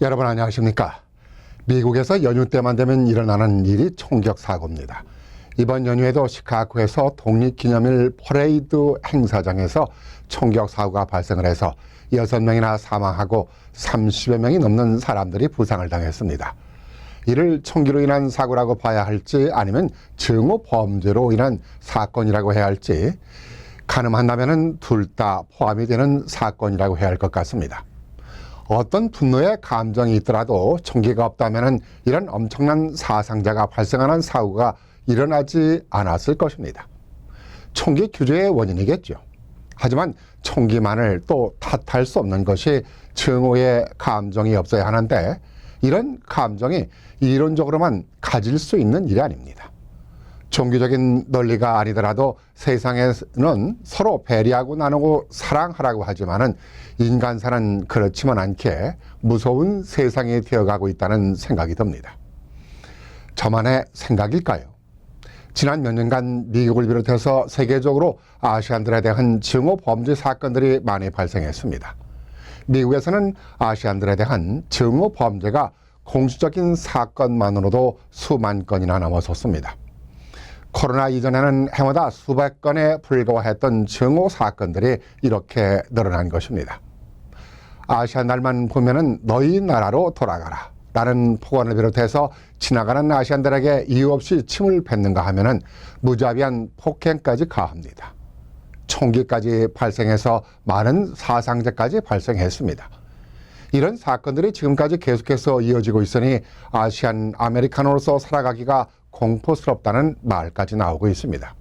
여러분 안녕하십니까? 미국에서 연휴 때만 되면 일어나는 일이 총격 사고입니다. 이번 연휴에도 시카고에서 독립기념일 퍼레이드 행사장에서 총격 사고가 발생을 해서 6명이나 사망하고 30여 명이 넘는 사람들이 부상을 당했습니다. 이를 총기로 인한 사고라고 봐야 할지 아니면 증오 범죄로 인한 사건이라고 해야 할지 가늠한다면 둘 다 포함이 되는 사건이라고 해야 할 것 같습니다. 어떤 분노의 감정이 있더라도 총기가 없다면 이런 엄청난 사상자가 발생하는 사고가 일어나지 않았을 것입니다. 총기 규제의 원인이겠죠. 하지만 총기만을 또 탓할 수 없는 것이 증오의 감정이 없어야 하는데 이런 감정이 이론적으로만 가질 수 있는 일이 아닙니다. 종교적인 논리가 아니더라도 세상에는 서로 배려하고 나누고 사랑하라고 하지만은 인간사는 그렇지만 않게 무서운 세상이 되어가고 있다는 생각이 듭니다. 저만의 생각일까요? 지난 몇 년간 미국을 비롯해서 세계적으로 아시안들에 대한 증오 범죄 사건들이 많이 발생했습니다. 미국에서는 아시안들에 대한 증오 범죄가 공식적인 사건만으로도 수만 건이나 넘어섰습니다. 코로나 이전에는 해마다 수백 건에 불과했던 증오 사건들이 이렇게 늘어난 것입니다. 아시아 날만 보면은 너희 나라로 돌아가라. 라는 포관을 비롯해서 지나가는 아시안들에게 이유 없이 침을 뱉는가 하면은 무자비한 폭행까지 가합니다. 총기까지 발생해서 많은 사상자까지 발생했습니다. 이런 사건들이 지금까지 계속해서 이어지고 있으니 아시안 아메리카노로서 살아가기가 공포스럽다는 말까지 나오고 있습니다.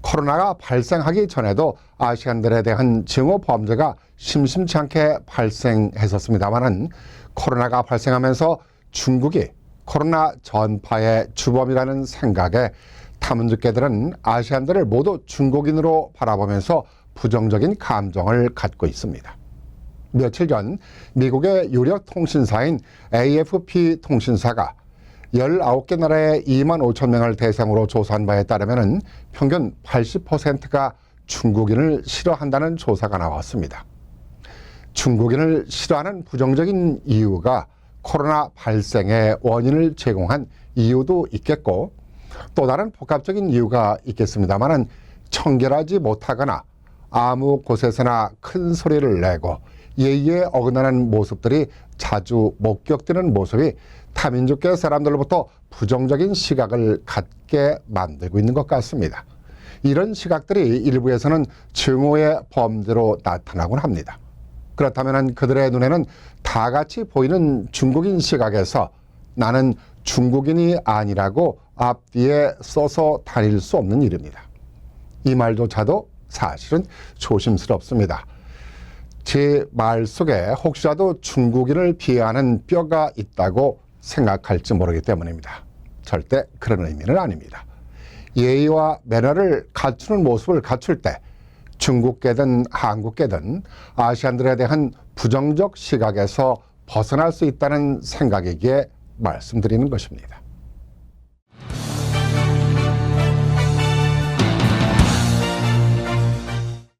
코로나가 발생하기 전에도 아시안들에 대한 증오 범죄가 심심치 않게 발생했었습니다만은 코로나가 발생하면서 중국이 코로나 전파의 주범이라는 생각에 탐은주께들은 아시안들을 모두 중국인으로 바라보면서 부정적인 감정을 갖고 있습니다. 며칠 전 미국의 유력 통신사인 AFP 통신사가 19개 나라의 2만 5천 명을 대상으로 조사한 바에 따르면 평균 80%가 중국인을 싫어한다는 조사가 나왔습니다. 중국인을 싫어하는 부정적인 이유가 코로나 발생의 원인을 제공한 이유도 있겠고 또 다른 복합적인 이유가 있겠습니다만은 청결하지 못하거나 아무 곳에서나 큰 소리를 내고 예의에 어긋나는 모습들이 자주 목격되는 모습이 타민족계 사람들로부터 부정적인 시각을 갖게 만들고 있는 것 같습니다. 이런 시각들이 일부에서는 증오의 범죄로 나타나곤 합니다. 그렇다면 그들의 눈에는 다 같이 보이는 중국인 시각에서 나는 중국인이 아니라고 앞뒤에 써서 다닐 수 없는 일입니다. 이 말조차도 사실은 조심스럽습니다. 제 말 속에 혹시라도 중국인을 비하하는 뼈가 있다고 생각할지 모르기 때문입니다. 절대 그런 의미는 아닙니다. 예의와 매너를 갖추는 모습을 갖출 때 중국계든 한국계든 아시안들에 대한 부정적 시각에서 벗어날 수 있다는 생각이기에 말씀드리는 것입니다.